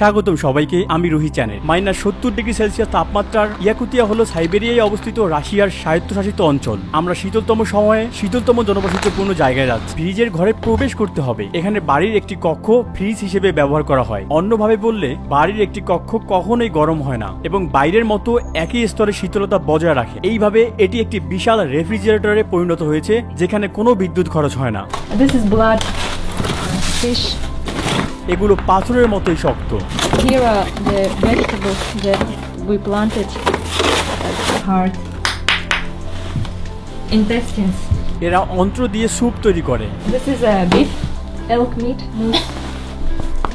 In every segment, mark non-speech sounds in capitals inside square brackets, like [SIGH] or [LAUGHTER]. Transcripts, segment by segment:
স্বাগতম সবাইকে আমি রুহি চ্যানেল। মাইনাস সত্তর ডিগ্রি সেলসিয়াস তাপমাত্রার ইয়াকুতিয়া হলো সাইবেরিয়ায় অবস্থিত রাশিয়ার স্বায়ত্তশাসিত অঞ্চল। আমরা শীতলতম সময়ে শীতলতম জনবসতিপূর্ণ জায়গায় যাচ্ছি ফ্রিজের ঘরে প্রবেশ করতে হবে। এখানে বাড়ির একটি কক্ষ ফ্রিজ হিসেবে ব্যবহার করা হয়। অন্যভাবে বললে বাড়ির একটি কক্ষ কখনোই গরম হয় না এবং বাইরের মতো একই স্তরে শীতলতা বজায় রাখে। এইভাবে এটি একটি বিশাল রেফ্রিজারেটরে পরিণত হয়েছে যেখানে কোনো বিদ্যুৎ খরচ হয় না। This is blood, fish. এগুলো পাথরের মতোই শক্ত। এরা অন্ত্র দিয়ে স্যুপ তৈরি করে।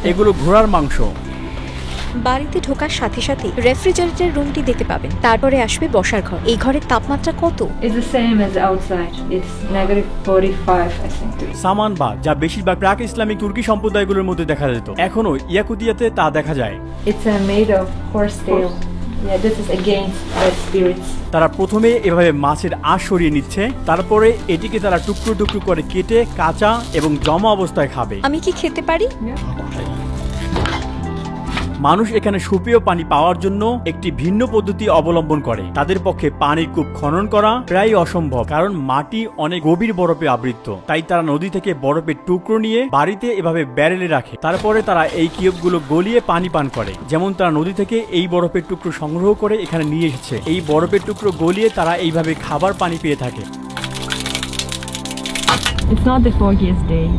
এগুলো ঘোড়ার মাংস। বাড়িতে ঢোকার সাথে সাথে রেফ্রিজারেটর রুমটি দেখতে পাবেন। তারপরে আসবে বসার ঘর। এই ঘরের তাপমাত্রা কত? It's the same as outside. It's negative 45, I think. সামান বা যা বেশিরভাগ প্রাক ইসলামিক তুর্কি সম্প্রদায়গুলোর মধ্যে দেখা যেত। এখনও ইয়াকুতিয়াতে তা দেখা যায়। It's uh, made of horse. Yeah, this is against bad spirits. তারা প্রথমে এভাবে মাছের আঁশ সরিয়ে নিচ্ছে তারপরে এটিকে তারা টুকরো টুকরো করে কেটে কাঁচা এবং জমা অবস্থায় খাবে। আমি কি খেতে পারি? মানুষ এখানে সুপেয় পানি পাওয়ার জন্য একটি ভিন্ন পদ্ধতি অবলম্বন করে। তাদের পক্ষে পানির কূপ খনন করা প্রায় অসম্ভব, কারণ মাটি অনেক গভীর বরফে আবৃত। তাই তারা নদী থেকে বরফের টুকরো নিয়ে বাড়িতে এভাবে ব্যারেলে রাখে। তারপরে তারা এই কিউবগুলো গলিয়ে পানি পান করে। যেমন তারা নদী থেকে এই বরফের টুকরো সংগ্রহ করে এখানে নিয়ে এসেছে। এই বরফের টুকরো গলিয়ে তারা এইভাবে খাবার পানি পেয়ে থাকে। It's not the foggiest day.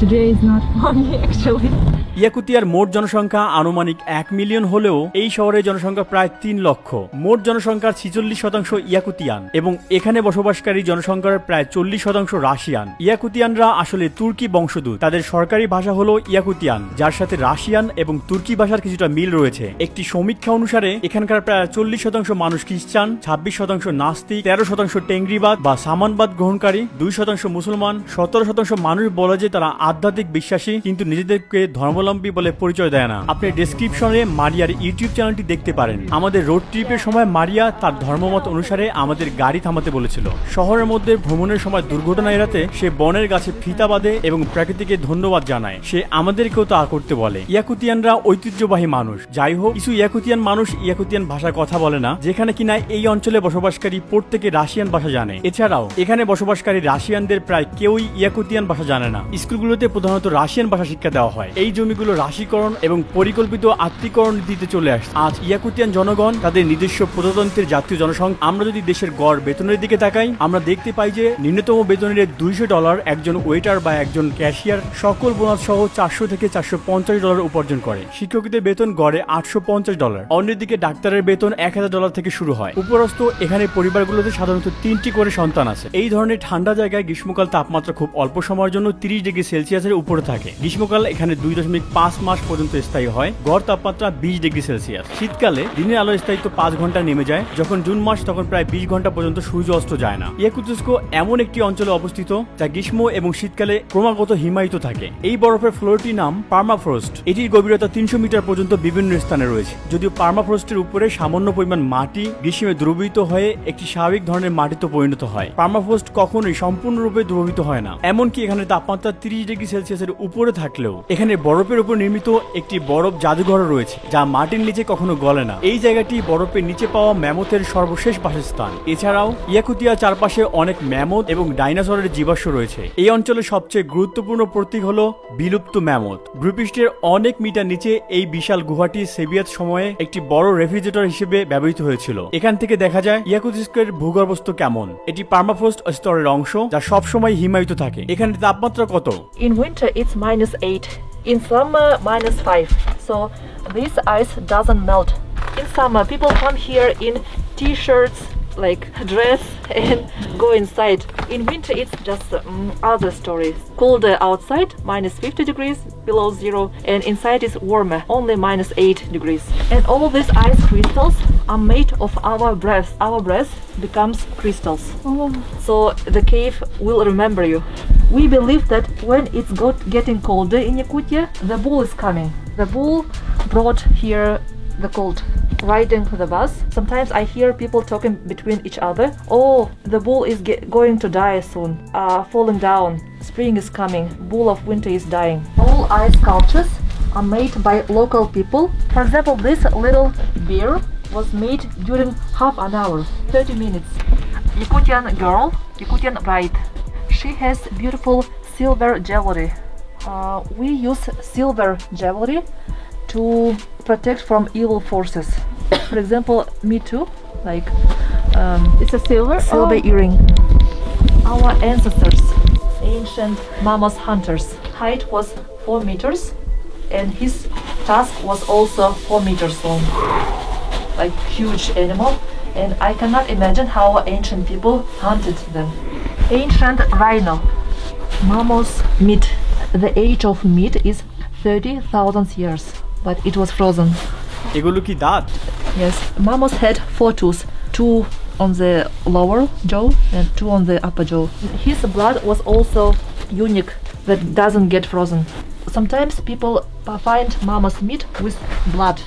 Today is not foggy, [LAUGHS] actually. ইয়াকুতিয়ার মোট জনসংখ্যা আনুমানিক এক মিলিয়ন হলেও এই শহরের জনসংখ্যা প্রায় তিন লক্ষ মোট জনসংখ্যার ছিচল্লিশ শতাংশ ইয়াকুতিয়ান এবং এখানে বসবাসকারী জনসংখ্যার প্রায় চল্লিশ শতাংশ রাশিয়ান ইয়াকুতিয়ানরা আসলে তুর্কি বংশোদ্ভূত তাদের সরকারি ভাষা হলো ইয়াকুতিয়ান, যার সাথে রাশিয়ান এবং তুর্কি ভাষার কিছুটা মিল রয়েছে একটি সমীক্ষা অনুসারে, এখানকার প্রায় চল্লিশ শতাংশ মানুষ খ্রিস্টান, ছাব্বিশ শতাংশ নাস্তিক, তেরো শতাংশ টেংরিবাদ বা সামানবাদ গ্রহণকারী, দুই শতাংশ মুসলমান সতেরো শতাংশ মানুষ বলে যে তারা আধ্যাত্মিক বিশ্বাসী, কিন্তু নিজেদেরকে ধর্মাবলম্বী বলে পরিচয় দেয় না। আপনি ডেসক্রিপশনে মারিয়ার ইউটিউব চ্যানেলটি দেখতে পারেন। আমাদের রোড ট্রিপের সময় মারিয়া তার ধর্মমত অনুসারে আমাদের গাড়ি থামাতে বলেছিল। শহরের মধ্যে ভ্রমণের সময় দুর্ঘটনা এড়াতে সে বনের গাছে ফিতা বাঁধে এবং প্রকৃতিকে ধন্যবাদ জানায়। সে আমাদেরকেও তা করতে বলে। ইয়াকুতিয়ানরা ঐতিহ্যবাহী মানুষ। যাই হোক, কিছু ইয়াকুতিয়ান মানুষ ইয়াকুতিয়ান ভাষায় কথা বলে না, যেখানে কিনা এই অঞ্চলে বসবাসকারী প্রত্যেকে রাশিয়ান ভাষা জানে। এছাড়াও, এখানে বসবাসকারী রাশিয়ানদের প্রায় কেউই ইয়াকুতিয়ান ভাষা জানে না। স্কুলগুলোতে প্রধানত রাশিয়ান ভাষা শিক্ষা দেওয়া হয়। এই জমিগুলো রাশিকরণ এবং পরিকল্পিত আত্মীকরণ নীতিতে চলে আসছে। আজ ইয়াকুতিয়ান জনগণ তাদের নিজস্ব প্রজাতন্ত্রের জাতীয় জনসংখ্যা আমরা যদি দেশের গড় বেতনের দিকে তাকাই, আমরা দেখতে পাই যে ন্যূনতম বেতনের দুইশো ডলার একজন ওয়েটার বা একজন ক্যাশিয়ার সকল বোনাস সহ চারশো থেকে চারশো পঞ্চাশ ডলার উপার্জন করে। শিক্ষকদের বেতন গড়ে আটশো পঞ্চাশ ডলার। অন্যদিকে ডাক্তারের বেতন এক হাজার ডলার থেকে শুরু হয়। উপরস্থ এখানে পরিবারগুলোতে সাধারণত তিনটি করে সন্তান আছে। এই ধরনের ঠান্ডা জায়গায় গ্রীষ্মকাল তাপমাত্রা খুব অল্প সময়ের জন্য তিরিশ ডিগ্রি সেলসিয়াসের উপরে থাকে। গ্রীষ্মকাল এখানে দুই দশমিক পাঁচ মাস পর্যন্ত স্থায়ী হয়। গড় তাপমাত্রা বিশ ডিগ্রি সেলসিয়াস। শীতকালে দিনের আলোর স্থায়িত্ব পাঁচ ঘণ্টা নেমে যায়। যখন জুন মাস, তখন প্রায় বিশ ঘণ্টা পর্যন্ত সূর্য অস্ত যায় না। ইয়াকুতুস্কো এমন একটি অঞ্চলে অবস্থিত, যা গ্রীষ্ম এবং শীতকালে ক্রমাগত হিমায়িত থাকে। এই বরফের ফ্লোরটির নাম পার্মাফ্রোস্ট। এটির গভীরতা তিনশো মিটার পর্যন্ত বিভিন্ন স্থানে রয়েছে। যদিও পার্মাফ্রোস্টের উপরে সামান্য পরিমাণ মাটি গ্রীষ্মে দ্রবীভূত হয়ে একটি স্বাভাবিক ধরনের মাটিতে পরিণত হয়। পার্মাফ্রোস্ট কখনোই সম্পূর্ণরূপে দ্রবীভূত হয় না। এমনকি এখানে তাপমাত্রা তিরিশ ডিগ্রি সেলসিয়াসের উপরে থাকলেও এখানে বরফের উপর নির্মিত একটি বরফ জাদুঘর রয়েছে, যা মাটির নিচে কখনো গলে না। এই জায়গাটি বরফের নিচে পাওয়া ম্যামথের সর্বশেষ বাসস্থান। এছাড়াও, ইয়াকুতিয়া চারপাশে অনেক ম্যামথ এবং ডাইনোসরের জীবাশ্ম রয়েছে। এই অঞ্চলের সবচেয়ে গুরুত্বপূর্ণ প্রতীক হল বিলুপ্ত ম্যামথ। ভূপৃষ্ঠের অনেক মিটার নিচে এই বিশাল গুহাটি সেভিয়াত সময়ে একটি বড় রেফ্রিজারেটর হিসেবে ব্যবহৃত হয়েছিল। এখান থেকে দেখা যায় ইয়াকুতিস্কের ভূগর্ভস্থ কেমন। এটি পার্মাফ্রোস্ট স্তরের অংশ, যা সবসময় হিমায়িত থাকে এখানে তাপমাত্রা কত In winter, it's minus 8. In summer, minus 5. So this ice doesn't melt. In summer, people come here in t-shirts, like dress, and [LAUGHS] go inside. In winter, it's just um, other stories. Colder outside, minus 50 degrees below zero, and inside is warmer, only minus 8 degrees. And all these ice crystals are made of our breath. Our breath becomes crystals. So the cave will remember you. We believe that when it's got getting colder in Yakutia, the bull is coming. The bull brought here the cold. Riding the bus, sometimes I hear people talking between each other. Oh, the bull is going to die soon. Uh, falling down. Spring is coming. Bull of winter is dying. All ice sculptures are made by local people. For example, this little beer was made during half an hour, 30 minutes. Yakutian girl, Yakutian bride. She has beautiful silver jewelry. Uh, we use silver jewelry to protect from evil forces. [COUGHS] For example, me too, like um, It's a silver. silver earring. Our ancestors, ancient mammoth hunters, height was 4 meters and his tusk was also 4 meters long. Like huge animal and I cannot imagine how ancient people hunted them. Ancient rhino. Mammoth meat. The age of meat is 30,000 years, but it was frozen. এগুলো কি দাঁত Yes, mammoth had four teeth, two on the lower jaw and two on the upper jaw. His blood was also unique that doesn't get frozen. Sometimes people uh, find mammoth meat with blood,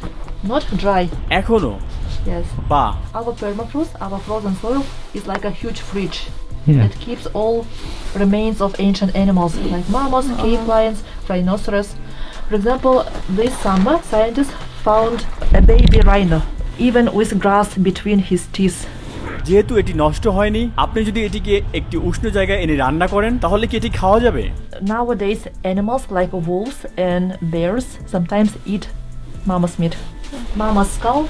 not dry. এখনো Yes, বা our permafrost, our frozen soil is like a huge fridge that keeps all remains of ancient animals like mammoths, cave lions, rhinoceros. For example, this summer scientists found a baby rhino, even with grass between his teeth. যেহেতু এটি নষ্ট হয়নি আপনি যদি এটিকে একটি উষ্ণ জায়গায় এনে রান্না করেন তাহলে কি এটি খাওয়া যাবে Nowadays, animals like wolves and bears sometimes eat mammoth meat. Mammoth skull.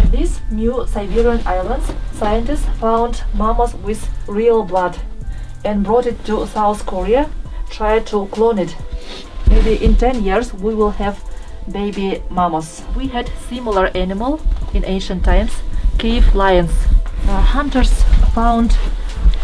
In these new Siberian islands, scientists found mammoth with real blood and brought it to South Korea, tried to clone it. Maybe in 10 years we will have baby mammoths. We had similar animal in ancient times, cave lions. Uh, hunters found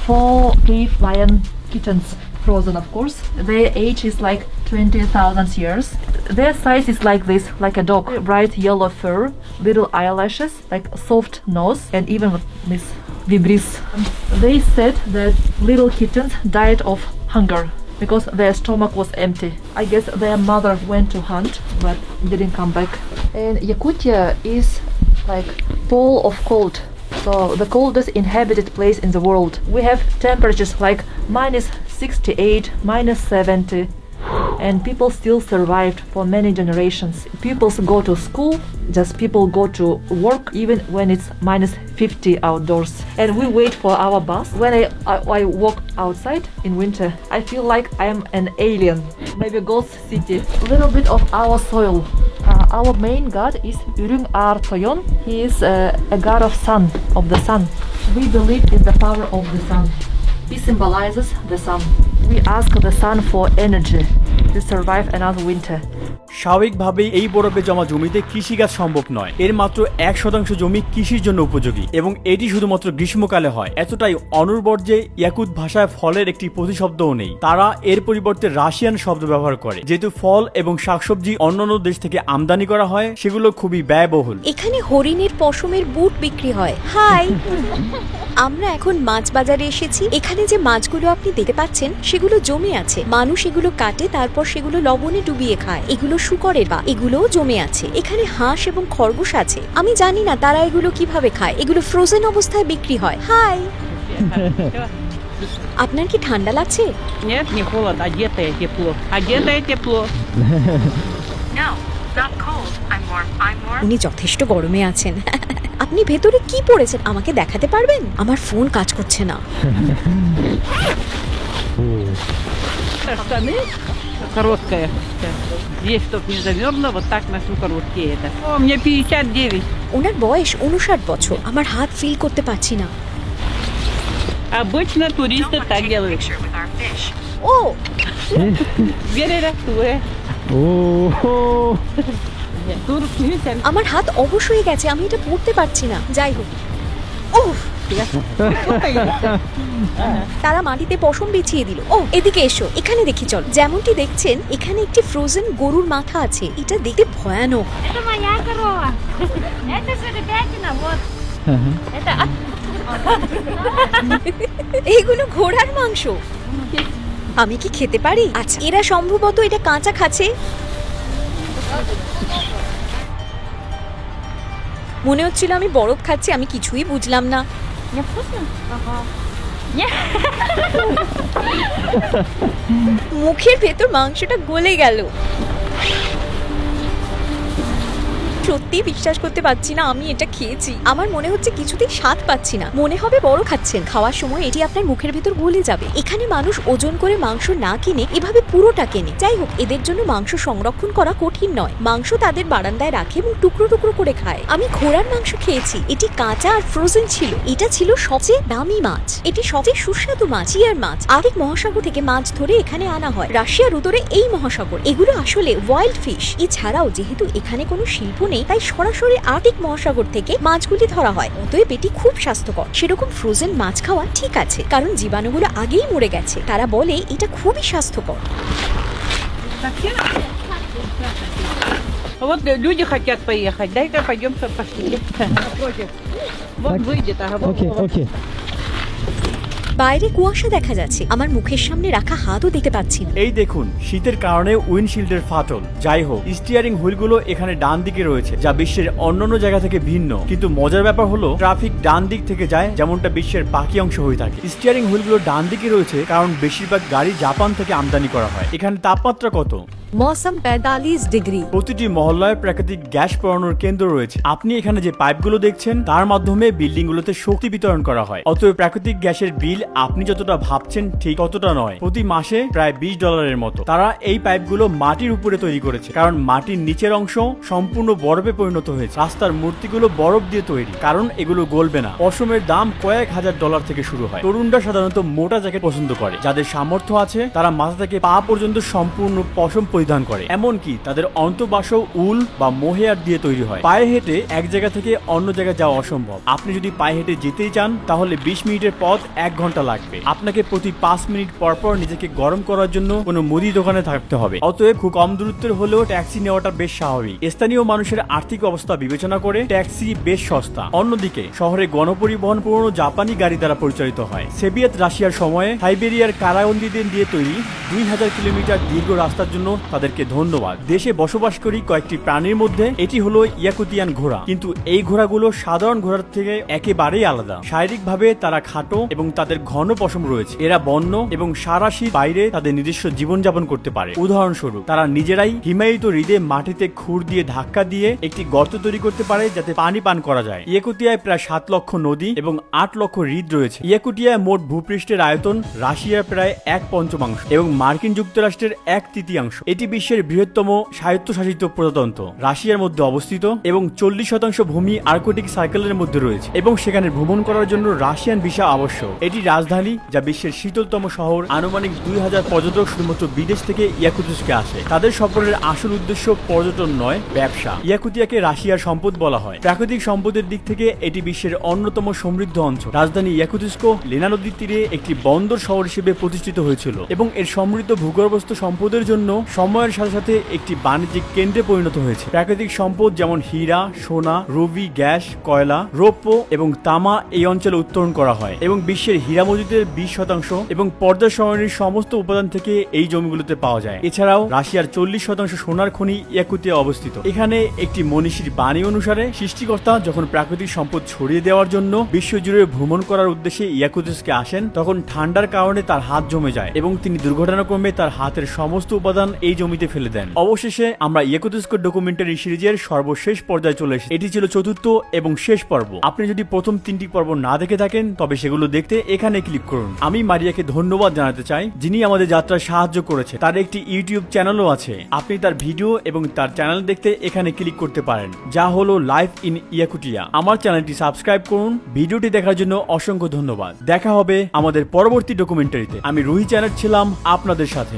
four cave lion kittens, frozen of course. Their age is like 20,000 years. Their size is like this, like a dog. Bright yellow fur, little eyelashes, like soft nose, and even with this vibris. They said that little kittens died of hunger because their stomach was empty. I guess their mother went to hunt but didn't come back. And Yakutia is like pole of cold. So the coldest inhabited place in the world. We have temperatures like minus 68, minus 70, and people still survived for many generations. People go to school, just people go to work even when it's minus 50 outdoors. And we wait for our bus. When I, I, I walk outside in winter, I feel like I'm an alien, maybe ghost city. A little bit of our soil. Uh, our main god is Urung Ar Toyon. He is uh, a god of sun, of the sun. We believe in the power of the sun. He symbolizes the sun. We ask the sun for energy to survive another winter. স্বাভাবিকভাবেই এই বরফে জমা জমিতে কৃষিকাজ সম্ভব নয়। এর মাত্র এক শতাংশ জমি কৃষির জন্য উপযোগী এবং এটি শুধুমাত্র গ্রীষ্মকালে হয়। এতটাই অনুর্বর যে ইয়াকুত ভাষায় ফলের একটি প্রতিশব্দও নেই। তারা এর পরিবর্তে রাশিয়ান শব্দ ব্যবহার করে। যেহেতু ফল এবং শাকসবজি অন্যান্য দেশ থেকে আমদানি করা হয়, সেগুলো খুবই ব্যয়বহুল। এখানে হরিণের পশমের বুট বিক্রি হয়। হাই! আমরা এখন মাছ বাজারে এসেছি। এখানে যে মাছগুলো আপনি দেখতে পাচ্ছেন, সেগুলো জমে আছে। মানুষ এগুলো কাটে, তারপর সেগুলো লবণে ডুবিয়ে খায়। এগুলো শুকরের বা এগুলোও জমে আছে এখানে হাঁস এবং খরগোশ আছে আমি জানি না তারা এগুলো কিভাবে খায় এগুলো ফ্রোজেন অবস্থায় বিক্রি হয় হাই আপনার কি ঠান্ডা লাগছে Нет, не холодно, одетое тепло. Одетое тепло. উনি যথেষ্ট গরমে আছেন আপনি ভেতরে কি পড়েছেন আমাকে দেখাতে পারবেন আমার ফোন কাজ করছে না это штаны короткая. Здесь, чтобы не замерзло, вот так ношу короткие это. О, у меня 59. У нас ওনার বয়স উনষাট বছর А мы ফিল фил পারছি пачина. Обычно туристы так делают. О! ও Берера, туре. ও Тур, আমার হাত অবশ্যই গেছে আমি এটা পড়তে পারছি না যাই হোক উফ তারা মাটিতে পশম বিছিয়ে দিল। ও, এদিকে এসো, এখানে দেখি চল। যেমনটি দেখছেন, এখানে একটি ফ্রোজেন গরুর মাথা আছে। এটা দেখতে ভয়ানক। এইগুলো ঘোড়ার মাংস। আমি কি খেতে পারি? আচ্ছা এরা সম্ভবত এটা কাঁচা খাচ্ছে। মনে হচ্ছিল আমি বরফ খাচ্ছি, আমি কিছুই বুঝলাম না। Не вкусно? [LAUGHS] মুখের ভেতর মাংসটা গলে গেল সত্যি বিশ্বাস করতে পারছি না, আমি এটা খেয়েছি। আমার মনে হচ্ছে কিছুতেই স্বাদ পাচ্ছি না। মনে হবে বড় খাচ্ছেন। খাওয়ার সময় এটি আপনার মুখের ভেতর গলে যাবে। এখানে মানুষ ওজন করে মাংস না কিনে এভাবে পুরোটা কেনে। যাই হোক, এদের জন্য মাংস সংরক্ষণ করা কঠিন নয়। মাংস তাদের বারান্দায় রাখে এবং টুকরো টুকরো করে খায়। আমি ঘোড়ার মাংস খেয়েছি। এটি কাঁচা আর ফ্রোজেন ছিল। এটা ছিল সবচেয়ে দামি মাছ। এটি সবচেয়ে সুস্বাদু মাছ, চিয়ার মাছ। আরেক মহাসাগর থেকে মাছ ধরে এখানে আনা হয়। রাশিয়ার উত্তরে এই মহাসাগর। এগুলো আসলে ওয়াইল্ড ফিশ এছাড়াও যেহেতু এখানে কোনো শিল্প নেই তাই সরাসরি আর্টিক মহাসাগর থেকে মাছগুলি ধরা হয় অতএব এটি খুব স্বাস্থ্যকর সেরকম ফ্রোজেন মাছ খাওয়া ঠিক আছে কারণ জীবাণুগুলো আগেই মরে গেছে তারা বলে এটা খুবই স্বাস্থ্যকর Вот э, люди хотят поехать. Дай-ка пойдем пошли. Напротив. Вот выйдет, ага, вот, Okay, вот. okay. বাইরে কুয়াশা দেখা যাচ্ছে। আমার মুখের সামনে রাখা হাতও দেখতে পাচ্ছি না। এই দেখুন, শীতের কারণে উইন্ডশিল্ডের ফাটল। যাই হোক স্টিয়ারিং হুইলগুলো এখানে ডান দিকে রয়েছে, যা বিশ্বের অন্যান্য জায়গা থেকে ভিন্ন। কিন্তু মজার ব্যাপার হলো, ট্রাফিক ডান দিক থেকে যায়, যেমনটা বিশ্বের বাকি অংশ হয়ে থাকে। স্টিয়ারিং হুইলগুলো ডান দিকে রয়েছে, কারণ বেশিরভাগ গাড়ি জাপান থেকে আমদানি করা হয়। এখানে তাপমাত্রা কত? মৌসুম পঁয়তাল্লিশ ডিগ্রি। প্রতিটি মহল্লায় প্রাকৃতিক গ্যাস পড়ানোর কেন্দ্র রয়েছে। আপনি এখানে যে পাইপগুলো দেখছেন, তার মাধ্যমে বিল্ডিং গুলোতে শক্তি বিতরণ করা হয়। অতএব প্রাকৃতিক গ্যাসের বিল আপনি যতটা ভাবছেন, ঠিক অতটা নয়। প্রতি মাসে প্রায় বিশ ডলারের মতো। তারা এই পাইপগুলো মাটির উপরে তৈরি করেছে, কারণ মাটির নিচের অংশ সম্পূর্ণ বরফে পরিণত হয়েছে। রাস্তার মূর্তিগুলো বরফ দিয়ে তৈরি, কারণ এগুলো গলবে না। অসমের দাম কয়েক হাজার ডলার থেকে শুরু হয়। তরুণরা সাধারণত মোটা জ্যাকেট পছন্দ করে। যাদের সামর্থ্য আছে, তারা মাথা থেকে পা পর্যন্ত সম্পূর্ণ পশম পরিধান করে। এমনকি তাদের অন্তবাস উল বা মোহেয়ার দিয়ে তৈরি হয়। পায়ে হেঁটে এক জায়গা থেকে অন্য জায়গায় যাওয়া অসম্ভব। আপনি যদি পায়ে হেঁটে যেতেই চান, তাহলে বিশ মিনিটের পথ এক ঘণ্টা লাগবে। আপনাকে প্রতি পাঁচ মিনিট পর পর নিজেকে গরম করার জন্য কোনো মুদি দোকানে থাকতে হবে। অতএব খুব কম দূরত্বের হলেও ট্যাক্সি নেওয়াটা বেশ স্বাভাবিক। স্থানীয় মানুষের আর্থিক অবস্থা বিবেচনা করে ট্যাক্সি বেশ সস্তা। অন্যদিকে, শহরে গণপরিবহন পুরনো জাপানি গাড়ি দ্বারা পরিচালিত হয়। সেভিয়েত রাশিয়ার সময়ে সাইবেরিয়ার কারাবন্দীদের দিয়ে তৈরি দুই হাজার কিলোমিটার দীর্ঘ রাস্তার জন্য তাদেরকে ধন্যবাদ। দেশে বসবাসকারী কয়েকটি প্রাণীর মধ্যে, এটি হলো ইয়াকুতিয়ান ঘোড়া। কিন্তু এই ঘোড়াগুলো সাধারণ ঘোড়ার থেকে একেবারেই আলাদা। শারীরিকভাবে তারা খাটো এবং তাদের ঘন পশম রয়েছে। এরা বন্য এবং সারা শীত বাইরে তাদের নিজস্ব জীবনযাপন করতে পারে। উদাহরণস্বরূপ, তারা নিজেরাই হিমায়িত হৃদে মাটিতে খুর দিয়ে ধাক্কা দিয়ে একটি গর্ত তৈরি করতে পারে যাতে পানি পান করা যায়। ইয়েকুটিয়ায় প্রায় সাত লক্ষ নদী এবং আট লক্ষ হ্রদ রয়েছে। ইয়েকুটিয়ায় মোট ভূপৃষ্ঠের আয়তন রাশিয়ার প্রায় এক পঞ্চমাংশ এবং মার্কিন যুক্তরাষ্ট্রের এক তৃতীয়াংশ। এটি বিশ্বের বৃহত্তম স্বায়ত্তশাসিত প্রজাতন্ত্র। রাশিয়ার মধ্যে অবস্থিত এবং চল্লিশ শতাংশ ভূমি আর্কটিক সার্কেলের মধ্যে রয়েছে এবং সেখানে ভ্রমণ করার জন্য রাশিয়ান ভিসা আবশ্যক। এটি রাজধানী, যা বিশ্বের শীতলতম শহর, আনুমানিক দুই হাজার পর্যটক শুধুমাত্র বিদেশ থেকে ইয়াকুতিসকে আসে। তাদের সফরের আসল উদ্দেশ্য পর্যটন নয়, ব্যবসা। ইয়াকুতিয়াকে রাশিয়ার সম্পদ বলা হয়। প্রাকৃতিক সম্পদের দিক থেকে এটি বিশ্বের অন্যতম সমৃদ্ধ অঞ্চল। রাজধানী ইয়াকুতিস্কো লেনা নদীর তীরে একটি বন্দর শহর হিসেবে প্রতিষ্ঠিত হয়েছিল এবং এর সমৃদ্ধ ভূগর্ভস্থ সম্পদের জন্য সময়ের সাথে সাথে একটি বাণিজ্যিক কেন্দ্রে পরিণত হয়েছে। প্রাকৃতিক সম্পদ যেমন হীরা, সোনা, রবি, গ্যাস, কয়লা, রৌপ্য এবং তামা এই অঞ্চলে উত্তোলন করা হয় এবং বিশ্বের হীরা মজুদের বিশ শতাংশ এবং পর্দা সরণির সমস্ত উপাদান থেকে এই জমিগুলোতে পাওয়া যায়। এছাড়াও রাশিয়ার চল্লিশ শতাংশ সোনার খনি ইয়াকুতিয়া অবস্থিত। এখানে একটি মনীষীর বাণী অনুসারে সৃষ্টিকর্তা যখন প্রাকৃতিক সম্পদ ছড়িয়ে দেওয়ার জন্য বিশ্বজুড়ে ভ্রমণ করার উদ্দেশ্যে ইয়াকুতিসকে আসেন, তখন ঠান্ডার কারণে তার হাত জমে যায় এবং তিনি দুর্ঘটনাক্রমে তার হাতের সমস্ত উপাদান এই জমিতে ফেলে দেন। অবশেষে আমরা ইয়াকুতিস্কো ডকুমেন্টারি সিরিজের সর্বশেষ পর্যায়ে চলে এসেছি। এটি ছিল চতুর্থ এবং শেষ পর্ব। আপনি যদি প্রথম তিনটি পর্ব না দেখে থাকেন, তবে সেগুলো দেখতে এখানে ক্লিক করুন। আমি মারিয়াকে ধন্যবাদ জানাতে চাই, যিনি আমাদের যাত্রায় সাহায্য করেছে তার একটি ইউটিউব চ্যানেলও আছে। আপনি তার ভিডিও এবং তার চ্যানেল দেখতে এখানে ক্লিক করতে পারেন। যা হলো লাইফ ইন ইয়াকুটিয়া। আমার চ্যানেলটি সাবস্ক্রাইব করুন। ভিডিওটি দেখার জন্য অসংখ্য ধন্যবাদ। দেখা হবে আমাদের পরবর্তী ডকুমেন্টারিতে। আমি রুহি চ্যানেল ছিলাম আপনাদের সাথে।